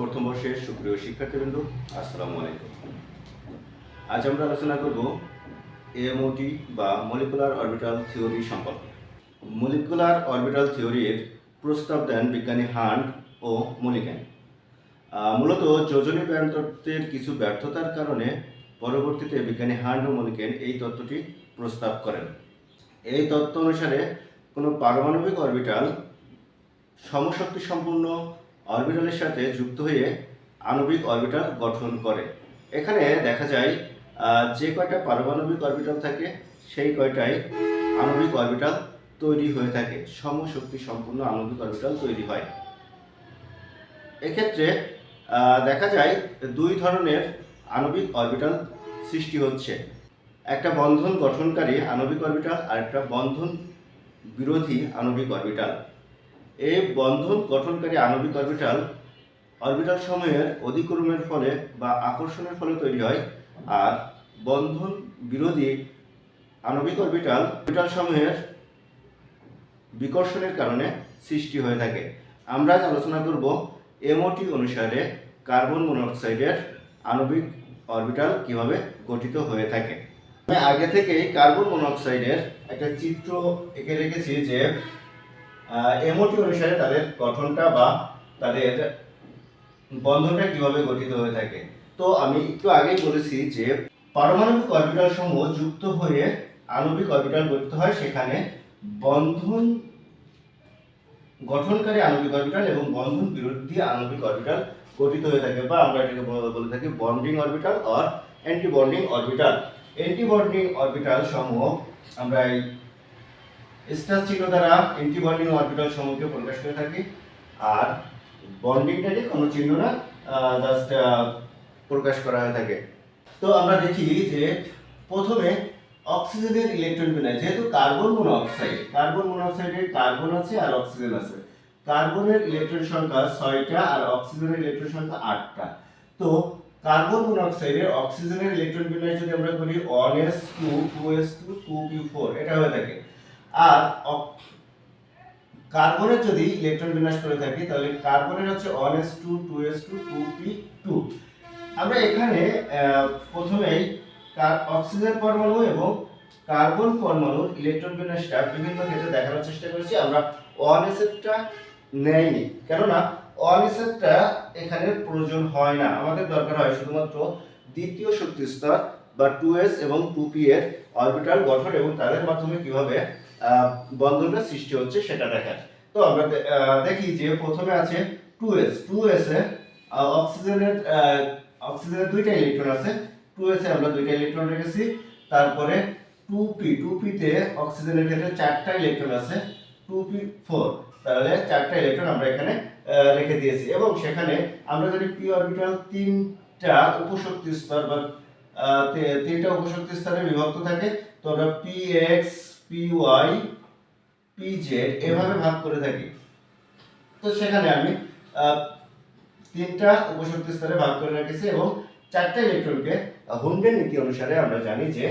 প্রথম বর্ষের সুপ্রিয় শিক্ষার্থীবৃন্দ, আসসালামু আলাইকুম। আজ আমরা আলোচনা করব এমওটি বা মলিকুলার অরবিটাল থিওরি সম্পর্কে। মলিকুলার অরবিটাল থিওরির প্রস্তাব দেন বিজ্ঞানী হান্ট ও মলিকেন। মূলত যোজনী ব্যায়াম তত্ত্বের কিছু ব্যর্থতার কারণে পরবর্তীতে বিজ্ঞানী হান্ট ও মলিকেন এই তত্ত্বটি প্রস্তাব করেন। এই তত্ত্ব অনুসারে কোনো পারমাণবিক অরবিটাল সমশক্তি সম্পূর্ণ অরবিটালের সাথে যুক্ত হয়ে আণবিক অরবিটাল গঠন করে। এখানে দেখা যায় যে কয়টা পারমাণবিক অরবিটাল থাকে, সেই কয়টাই আণবিক অরবিটাল তৈরি হয়ে থাকে। সমশক্তি সম্পূর্ণ আণবিক অরবিটাল তৈরি হয়। এক্ষেত্রে দেখা যায় দুই ধরনের আণবিক অরবিটাল সৃষ্টি হচ্ছে। একটা বন্ধন গঠনকারী আণবিক অরবিটাল আর একটা বন্ধন বিরোধী আণবিক অরবিটাল। এই বন্ধন গঠনকারী আণবিক অরবিটাল অরবিটাল সময়ের অধিক্রমের ফলে বা আকর্ষণের ফলে তৈরি হয়, আর বন্ধন বিরোধী আণবিক অরবিটাল অরবিটাল সময়ের বিকর্ষণের কারণে সৃষ্টি হয়ে থাকে। আমরা আলোচনা করব এমওটি অনুসারে কার্বন মনোক্সাইডের আণবিক অরবিটাল কীভাবে গঠিত হয়ে থাকে। আমি আগে থেকেই কার্বন মনোক্সাইডের একটা চিত্র এঁকে রেখেছি যে এমওটি অনুসারে তাদের গঠনটা বা তাদের বন্ধনটা কীভাবে গঠিত হয়ে থাকে। তো আমি একটু আগেই বলেছি যে পারমাণবিক অরবিটাল সমূহ যুক্ত হয়ে আণবিক অরবিটাল গঠিত হয় সেখানে বন্ধন গঠনকারী আণবিক অরবিটাল এবং বন্ধন বিরোধী আণবিক অরবিটাল গঠিত হয়ে থাকে বা আমরা এটাকে বলে থাকি bonding orbital or anti bonding orbital anti orbital সমূহ আমরা এই স্টার চিহ্ন দ্বারা অ্যান্টি বন্ডিং অরবিটাল সমূহকে প্রকাশ করে থাকি। আর বন্ডিংটাকে কোনো চিহ্ন না জাস্ট প্রকাশ করা হয়ে থাকে। তো আমরা দেখি যে প্রথমে অক্সিজেনের ইলেকট্রন বিন্যাস যেহেতু কার্বন মনোঅক্সাইড কার্বন মনোঅক্সাইডের কার্বন আছে আর অক্সিজেন আছে। কার্বনের ইলেকট্রন সংখ্যা ছয়টা আর অক্সিজেনের ইলেকট্রন সংখ্যা আটটা। তো কার্বন মনোঅক্সাইডের অক্সিজেনের ইলেকট্রন বিন্যাস যদি আমরা করি one S two two S two two P four এটা হয়ে থাকে। আর কার্বনের যদি ইলেকট্রন বিন্যাস করে থাকি, তাহলে কার্বনের হচ্ছে one S two two S two two P two আমরা এখানে প্রথমেই অক্সিজেন পরমাণু এবং কার্বন পরমাণুর ইলেকট্রন বিন্যাসটা বিভিন্ন ক্ষেত্রে দেখানোর চেষ্টা করেছি। আমরা ওয়ান এসেরটা নেয়নি কেননা ওয়ান এসেরটা এখানে প্রয়োজন হয় না। আমাদের দরকার হয় শুধুমাত্র দ্বিতীয় শক্তি স্তর বা টু এস এবং টু পি এর অরবিটাল গঠন এবং তাদের মাধ্যমে কীভাবে আহ, বন্ধনটা সৃষ্টি হচ্ছে সেটা দেখার। তো আমরা দেখি যে প্রথমে আছে টু এস টু এস এ অক্সিজেনের অক্সিজেনের দুইটা ইলেকট্রন আছে। টু এস এ আমরা দুইটা ইলেকট্রন রেখেছি। তারপরে টু পি টু পিতে অক্সিজেনের ক্ষেত্রে চারটা ইলেকট্রন আছে টু পি ফোর তাহলে চারটা ইলেকট্রন আমরা এখানে রেখে দিয়েছি। এবং সেখানে আমরা যদি পি অরবিটাল তিনটা উপশক্তি স্তর বা তিনটা উপশক্তি স্তরে বিভক্ত থাকে তো আমরা P X P Y P Z এভাবে ভাগ করে থাকি। তো সেখানে আমি তিনটা উপশক্তি স্তরে ভাগ করে রেখেছি এবং চারটা ইলেকট্রনকে হুন্ডের নীতি অনুসারে আমরা জানি যে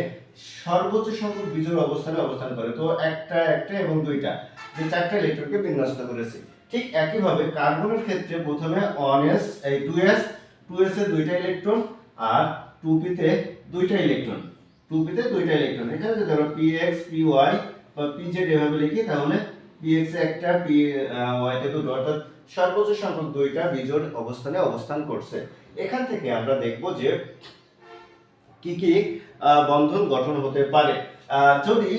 সর্বোচ্চ সংখ্যক বিজোড় অবস্থানে অবস্থান করে। তো একটা একটা এবং দুইটা, যে চারটা ইলেকট্রনকে বিন্যস্ত করেছি। ঠিক একইভাবে কার্বনের ক্ষেত্রে প্রথমে ওয়ান এস এই টু এস টু এস এর দুইটা ইলেকট্রন আর টু পিতে দুইটা ইলেকট্রন। টু পিতে দুইটা ইলেকট্রন এখানে যদি আমরা পি এক্স ওয়াই বা পি এভাবে লিখি, তাহলে পি এক্স একটা পি ওয়াই তে দুটো, অর্থাৎ সর্বোচ্চ সংখ্যক দুইটা বিজোড় অবস্থানে অবস্থান করছে। এখান থেকে আমরা দেখব যে কি কি বন্ধন গঠন হতে পারে। যদি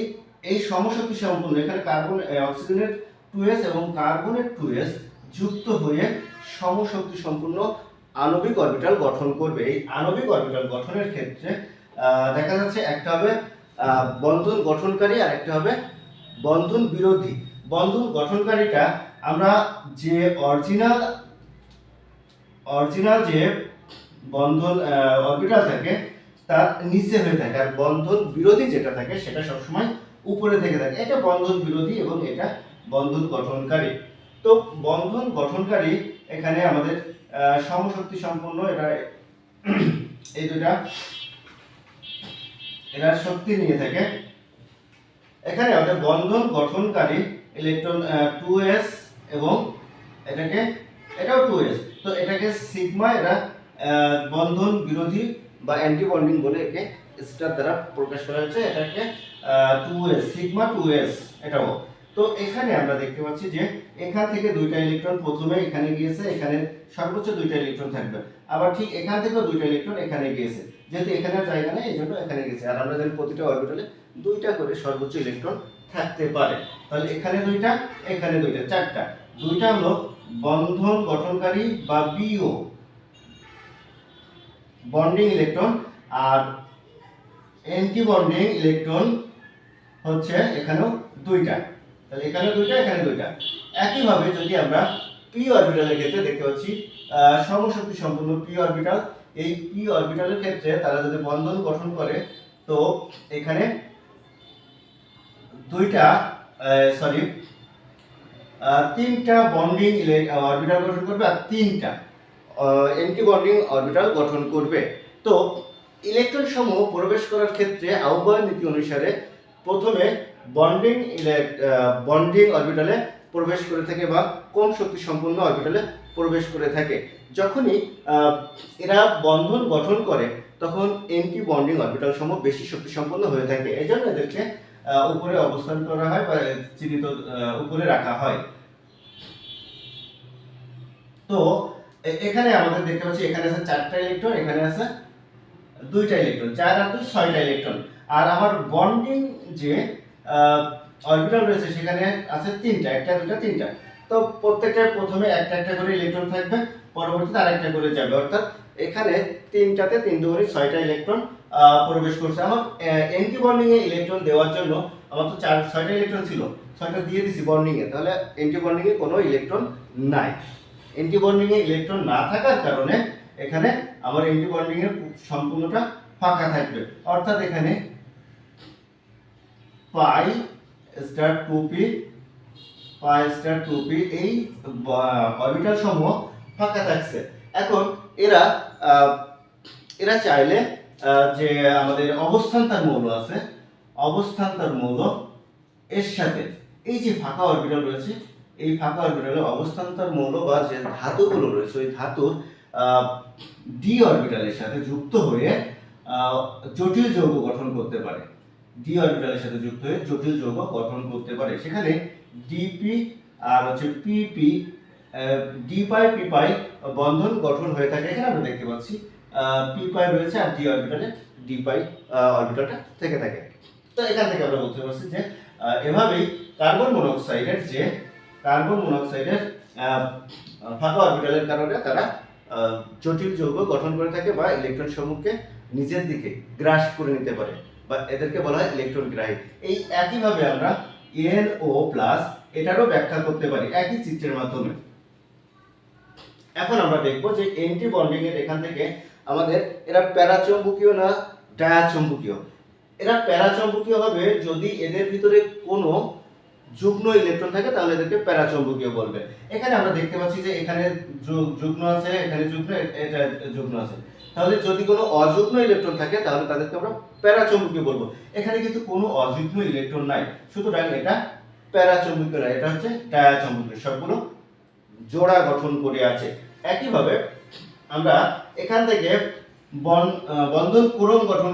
এই সমশক্তি সম্পূর্ণ, এখানে কার্বন অক্সিজেনের টু এবং কার্বনের টু যুক্ত হয়ে সমশক্তি সম্পূর্ণ আণবিক অরবিটাল গঠন করবে। এই আণবিক অরবিটাল গঠনের ক্ষেত্রে দেখা যাচ্ছে একটা হবে বন্ধন গঠনকারী আর একটা হবে বন্ধন বিরোধী। বন্ধন গঠনকারীটা আমরা যে অরিজিনাল অরিজিনাল যে বন্ধন অরবিটাল থাকে, তার নিচে হয়ে থাকে। আর বন্ধন বিরোধী যেটা থাকে, সেটা সবসময় উপরে থেকে থাকে। এটা বন্ধন বিরোধী এবং এটা বন্ধন গঠনকারী। তো বন্ধন গঠনকারী এখানে আমাদের সমশক্তি সম্পন্ন এটা এই দুটা এরা শক্তি নিয়ে থাকে। এখানে আমাদের বন্ধন গঠনকারী ইলেকট্রন টু এস এবং এটাকে, এটাও টু এস তো এটাকে সিগমা এরা বন্ধন বিরোধী বা অ্যান্টি বন্ডিং বলে একে স্টার দ্বারা প্রকাশ করা হয়েছে। এটাকে two S sigma two S এটাও। তো এখানে আমরা দেখতে পাচ্ছি যে এখান থেকে দুইটা ইলেকট্রন প্রথমে এখানে গিয়েছে, এখানে সর্বোচ্চ দুইটা ইলেকট্রন থাকবে। আবার ঠিক এখান থেকেও দুইটা ইলেকট্রন এখানে গিয়েছে। যেহেতু এখানে জায়গা নেই এই জন্য এখানে গেছে আর আমরা জানি প্রতিটা অরবিটালে দুইটা করে সর্বোচ্চ ইলেকট্রন থাকতে পারে। তাহলে এখানে দুইটা এখানে দুইটা, চারটা। দুইটা হলো বন্ধন গঠনকারী বা বিও বন্ডিং ইলেকট্রন আর অ্যান্টি বন্ডিং ইলেকট্রন হচ্ছে এখানেও দুইটা। তাহলে এখানে দুইটা এখানে দুইটা। একইভাবে যদি আমরা পি অরবিটালের ক্ষেত্রে দেখতে পাচ্ছি সমশক্তি সম্পূর্ণ পি অরবিটাল এই পি অরবিটালের ক্ষেত্রে তারা যদি বন্ধন গঠন করে, তো এখানে দুইটা সরি তিনটা বন্ডিং অরবিটাল গঠন করবে আর তিনটা এন্টি বন্ডিং অরবিটাল গঠন করবে। তো ইলেকট্রন সমূহ প্রবেশ করার ক্ষেত্রে আহ্বান নীতি অনুসারে প্রথমে বন্ডিং বন্ডিং অরবিটালে প্রবেশ করে থাকে বা কম শক্তি সম্পন্ন অরবিটালে প্রবেশ করে থাকে। যখনই এরা বন্ধন গঠন করে, তখন এন্টি বন্ডিং অরবিটাল সমূহ বেশি শক্তি সম্পন্ন হয়ে থাকে। এই জন্য এদেরকে উপরে অবস্থান করা হয় বা চিহ্নিত উপরে রাখা হয়। তো এখানে আমাদের দেখতে পাচ্ছি, এখানে আছে চারটা ইলেকট্রন এখানে আছে দুইটা ইলেকট্রন চার আর দুই, ছয়টা ইলেকট্রন আর আমার বন্ডিং যে অরবিটাল রয়েছে, সেখানে আছে তিনটা, একটা, দুটা, তিনটা। তো প্রত্যেকটার প্রথমে একটা একটা করে ইলেকট্রন থাকবে, পরবর্তীতে আরেকটা করে যাবে। অর্থাৎ এখানে তিনটাতে তিন দুগুণে ছয়টা ইলেকট্রন প্রবেশ করছে। আমার এন্টি বন্ডিং এ ইলেকট্রন দেওয়ার জন্য আমার তো চার, ছয়টা ইলেকট্রন ছিল। ছয়টা দিয়ে দিছি বন্ডিং এ তাহলে এন্টি বন্ডিং এ কোনো ইলেকট্রন নাই। এন্টি বন্ডিং এ ইলেকট্রন না থাকার কারণে এখানে আমার এন্টি বন্ডিং এর সম্পূর্ণটা ফাঁকা থাকবে। অর্থাৎ এখানে pi star two P, pi star two P এই অরবিটাল সমূহ ফাঁকা থাকছে। এখন এরা এরা চাইলে যে আমাদের অবস্থানতার মৌল আছে অবস্থানতার মৌল এর সাথে। এই যে ফাঁকা অরবিটাল রয়েছে, এই ফাঁকা অরবিটালে অবস্থানতার মৌল বা যে ধাতুগুলো রয়েছে, ওই ধাতুর ডি অরবিটালের সাথে যুক্ত হয়ে জটিল যৌগ গঠন করতে পারে। ডি অরবিটালের সাথে যুক্ত হয়ে জটিল যৌগ গঠন করতে পারে। সেখানে ডিপি আর হচ্ছে পিপি ডি পাই পি পাই বন্ধন গঠন হয়ে থাকে। এখানে আমরা দেখতে পাচ্ছি পি পাই রয়েছে আর ডি অরবিটালে ডি পাই অরবিটালটা থেকে থাকে। তো এখান থেকে আমরা বলতে পারছি যে এভাবেই কার্বন মনোক্সাইডের যে, কার্বন মনোক্সাইডের ফাঁকা অরবিটালের কারণে তারা জটিল যৌগ গঠন করে থাকে বা ইলেকট্রন সমূহকে নিজের দিকে গ্রাস করে নিতে পারে। বা এদেরকে বলা হয় ইলেকট্রন গ্রাহী এই একইভাবে আমরা এন ও প্লাস এটারও ব্যাখ্যা করতে পারি, একই চিত্রের মাধ্যমে। এখন আমরা দেখব যে এন্টি বন্ডিং এর এখান থেকে আমাদের এরা প্যারাচম্বকীয় না ডায়াচম্বকীয়? এরা প্যারাচম্বকীয় হবে যদি এদের ভিতরে কোনো যুগ্ম ইলেকট্রন থাকে, তাহলে এদেরকে প্যারাচম্বকীয় বলবে। এখানে আমরা দেখতে পাচ্ছি যে এখানে যুগ্ম আছে, এখানে যুগ্ম এটা যুগ্ম আছে। তাহলে যদি কোনো অযুগ্ম ইলেকট্রন থাকে, তাহলে তাদেরকে আমরা প্যারাচম্বকীয় বলব। এখানে কিন্তু কোনো অযুগ্ম ইলেকট্রন নাই। সুতরাং এটা প্যারাচম্বকীয় নয়, এটা হচ্ছে ডায়াচম্বকীয়। সবগুলো জোড়া গঠন করে আছে। একইভাবে আমরা এখান থেকে বন বন্ধন ক্রম গঠন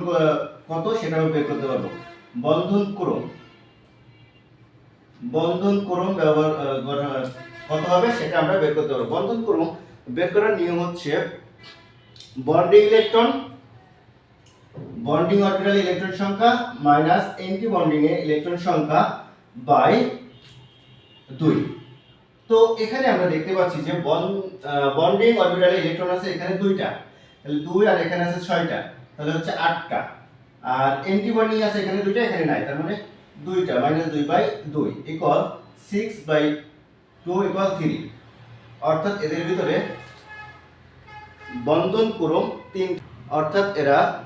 কত সেটাও বের করতে পারব। বন্ধন ক্রম বন্ধন ক্রম ব্যবহার কত হবে সেটা আমরা বের করতে পারব। বন্ধন ক্রম বের করার নিয়ম হচ্ছে bonding electron bonding orbital electron সংখ্যা মাইনাস এন্টি বন্ডিং এ ইলেকট্রন সংখ্যা বাই দুই। তো এখানে আমরা দেখতে পাচ্ছি যে বন্ডিং অরবিটালে ইলেকট্রন আছে এখানে দুইটা। তাহলে দুই আর এখানে আছে ছয়টা। তাহলে হচ্ছে আটটা। আর এন্টি বন্ডিং আছে এখানে দুইটা, এখানে নাই। তার মানে দুইটা মাইনাস দুই বাই দুই equal six by two equal three অর্থাৎ এদের ভিতরে বন্ধন ক্রম তিন, অর্থাৎ এরা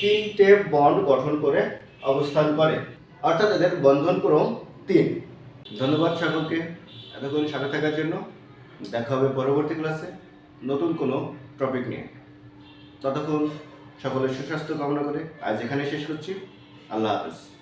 তিনটে বন্ড গঠন করে অবস্থান করে। অর্থাৎ এদের বন্ধন ক্রম তিন। ধন্যবাদ সকলকে এতক্ষণ সাথে থাকার জন্য। দেখা হবে পরবর্তী ক্লাসে নতুন কোনো টপিক নিয়ে। ততক্ষণ সকলের সুস্বাস্থ্য কামনা করে আজ এখানে শেষ করছি। আল্লাহ হাফেজ।